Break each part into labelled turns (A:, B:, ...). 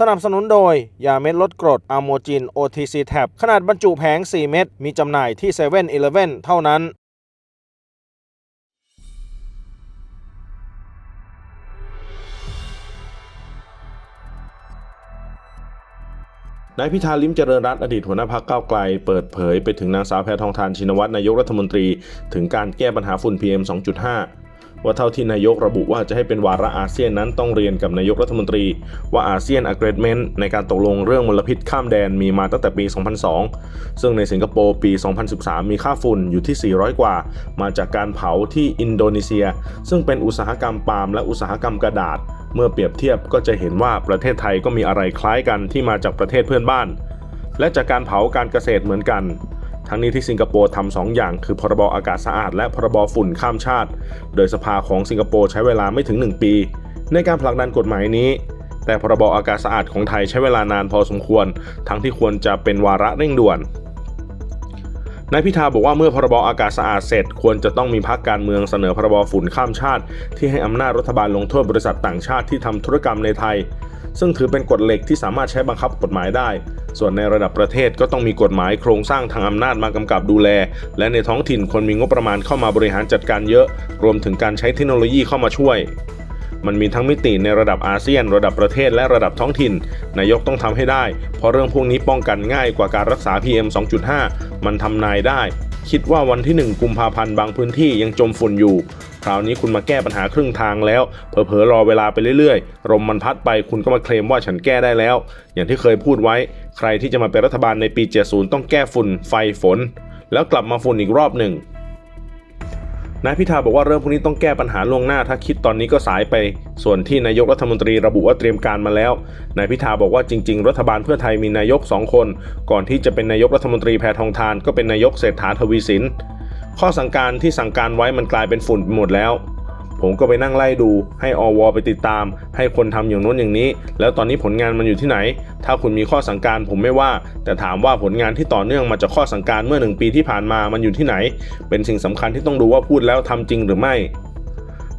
A: สนับสนุนโดย ยาเม็ดลดกรดอะโมจิน OTC Tab ขนาดบรรจุแผง 4 เม็ดมีจำหน่ายที่7 e เ e ่ e อเท่านั้น
B: นายพิธาลิมเจริญรัตน์อดีตหัวหน้าพักก้าวไกล เปิดเผยไปถึงนางสาวแพทองทานชินวัตรนายกรัฐมนตรี ถึงการแก้ปัญหาฝุ่น PM 2.5 ว่าเท่าที่นายกระบุว่าจะให้เป็นวาระอาเซียนนั้นต้องเรียนกับนายกรัฐมนตรี ว่าอาเซียนอะเกรดเมนต์ในการตกลงเรื่องมลพิษข้ามแดนมีมาตั้งแต่ปี 2002 ซึ่งในสิงคโปร์ปี 2013 มีค่าฝุ่นอยู่ที่ 400 กว่า มาจากการเผาที่อินโดนีเซีย ซึ่งเป็นอุตสาหกรรมปาล์มและอุตสาหกรรมกระดาษ เมื่อเปรียบเทียบก็จะเห็นว่าประเทศไทยก็มีอะไรคล้ายกันที่มาจากประเทศเพื่อนบ้านและจากการเผาการเกษตรเหมือนกัน ทั้งนี้ที่สิงคโปร์ทำสองอย่างคือพรบอากาศสะอาด และพรบฝุ่นข้ามชาติ โดยสภาของสิงคโปร์ใช้เวลาไม่ถึง 1 ปี ในการผลักดันกฎหมายนี้ แต่พรบอากาศสะอาดของไทยใช้เวลานานพอสมควร ทั้งที่ควรจะเป็นวาระเร่งด่วนนายพิธาบอกว่าเมื่อพรบอากาศสะอาดเสร็จ ควรจะต้องมีพักการเมืองเสนอพรบฝุ่นข้ามชาติ ที่ให้อำนาจรัฐบาลลงโทษบริษัทต่างชาติที่ทำธุรกรรมในไทย ซึ่งถือเป็นกฎเหล็กที่สามารถใช้บังคับกฎหมายได้ ส่วนในระดับประเทศก็ต้องมีกฎหมายโครงสร้างทางอำนาจมากำกับดูแล และในท้องถิ่นคนมีงบประมาณเข้ามาบริหารจัดการเยอะ รวมถึงการใช้เทคโนโลยีเข้ามาช่วยมันมีทั้งมิติในระดับอาเซียน ระดับประเทศและระดับท้องถิ่น นายกต้องทำให้ได้ เพราะเรื่องพวกนี้ป้องกันง่ายกว่าการรักษา PM 2.5 มันทำนายได้ คิดว่าวันที่ 1 กุมภาพันธ์บางพื้นที่ยังจมฝุ่นอยู่ คราวนี้คุณมาแก้ปัญหาครึ่งทางแล้ว เผลอๆรอเวลาไปเรื่อยๆลมมันพัดไปคุณก็มาเคลมว่าฉันแก้ได้แล้ว อย่างที่เคยพูดไว้ ใครที่จะมาเป็นรัฐบาลในปี 70 ต้องแก้ฝุ่นไฟฝน แล้วกลับมาฝุ่นอีกรอบหนึ่ง นายพิธาบอกว่าเรื่องพวกนี้ต้องแก้ปัญหาล่วงหน้า ถ้าคิดตอนนี้ก็สายไป ส่วนที่นายกรัฐมนตรีระบุว่าเตรียมการมาแล้ว นายพิธาบอกว่าจริง ๆ รัฐบาลเพื่อไทยมีนายกสองคน ก่อนที่จะเป็นนายกรัฐมนตรีแพทองทาน ก็เป็นนายกเศรษฐาทวีสิน ข้อสั่งการที่สั่งการไว้มันกลายเป็นฝุ่นไปหมดแล้ว ผมก็ไปนั่งไล่ดู ให้อวไปติดตาม ให้คนทำอย่างโน้นอย่างนี้ แล้วตอนนี้ผลงานมันอยู่ที่ไหน ถ้าคุณมีข้อสั่งการผมไม่ว่า แต่ถามว่าผลงานที่ต่อเนื่องมาจากข้อสั่งการเมื่อหนึ่งปีที่ผ่านมามันอยู่ที่ไหน เป็นสิ่งสำคัญที่ต้องดูว่าพูดแล้วทำจริงหรือไม่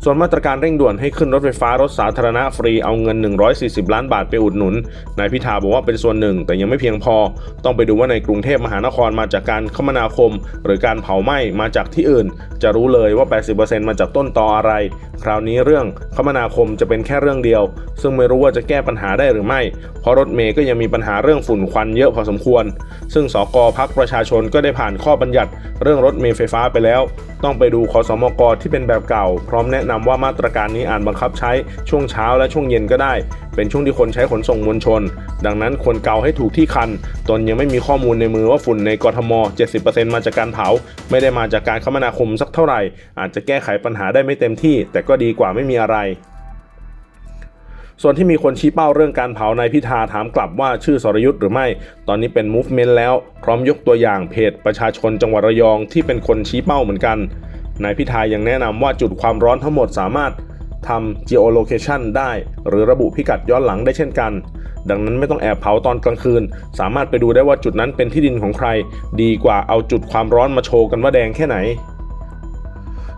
B: ส่วนมาตรการเร่งด่วนให้ขึ้นรถไฟฟ้ารถสาธารณะฟรีเอาเงิน 140 ล้านบาทไปอุดหนุนนายพิธาบอกว่าเป็นส่วนหนึ่ง แต่ยังไม่เพียงพอ ต้องไปดูว่าในกรุงเทพมหานครมาจากการคมนาคม หรือการเผาไหม้มาจากที่อื่น จะรู้เลยว่า 80%มาจากต้นตออะไร คราวนี้เรื่องคมนาคมจะเป็นแค่เรื่องเดียว ซึ่งไม่รู้ว่าจะแก้ปัญหาได้หรือไม่ เพราะรถเมย์ก็ยังมีปัญหาเรื่องฝุ่นควันเยอะพอสมควร ซึ่งสกพักประชาชนก็ได้ผ่านข้อบัญญัติ เรื่องรถเมล์ไฟฟ้าไปแล้ว ต้องไปดูคอสมกที่เป็นแบบเก่า พร้อมแนะนำว่ามาตรการนี้อาจบังคับใช้ช่วงเช้าและช่วงเย็นก็ได้ เป็นช่วงที่คนใช้ขนส่งมวลชน ดังนั้นควรเกาให้ถูกที่คัน ตนยังไม่มีข้อมูลในมือว่าฝุ่นในกรทม 70%มาจากการเผา ไม่ได้มาจากการคมนาคมสักเท่าไหร่ อาจจะแก้ไขปัญหาได้ไม่เต็มที่ แต่ก็ดีกว่าไม่มีอะไรส่วนที่มีคนชี้เป้าเรื่องการเผานายพิธาถามกลับว่าชื่อสรยุทธ์หรือไม่ ตอนนี้เป็น movement แล้ว พร้อมยกตัวอย่างเพจประชาชนจังหวัดระยองที่เป็นคนชี้เป้าเหมือนกัน นายพิธายังแนะนำว่าจุดความร้อนทั้งหมดสามารถทำ geolocation ได้ หรือระบุพิกัดย้อนหลังได้เช่นกัน ดังนั้นไม่ต้องแอบเผาตอนกลางคืน สามารถไปดูได้ว่าจุดนั้นเป็นที่ดินของใคร ดีกว่าเอาจุดความร้อนมาโชว์กันว่าแดงแค่ไหน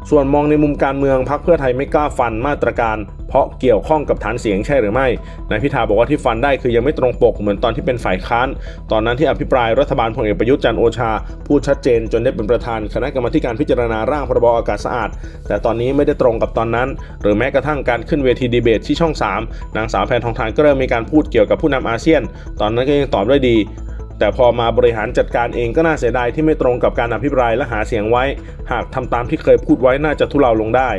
B: ส่วนมองในมุมการเมืองพักเพื่อไทยไม่กล้าฟันมาตรการ เพราะเกี่ยวข้องกับฐานเสียงใช่หรือไม่นายพิธาบอกว่าที่ฟันได้คือยังไม่ตรงปกเหมือนตอนที่เป็นฝ่ายค้าน ตอนนั้นที่อภิปรายรัฐบาลพลเอกประยุทธ์จันโอชา พูดชัดเจนจนได้เป็นประธานคณะกรรมการพิจารณาร่างพรบอากาศสะอาด แต่ตอนนี้ไม่ได้ตรงกับตอนนั้น หรือแม้กระทั่งการขึ้นเวทีดีเบตที่ช่อง 3 นางสาวแพนทองทานก็เริ่มมีการพูดเกี่ยวกับผู้นำอาเซียน ตอนนั้นก็ยังตอบได้ดี แต่พอมาบริหารจัดการเองก็น่าเสียดายที่ไม่ตรงกับการอภิปรายและหาเสียงไว้ หากทำตามที่เคยพูดไว้น่าจะทุเลาลงได้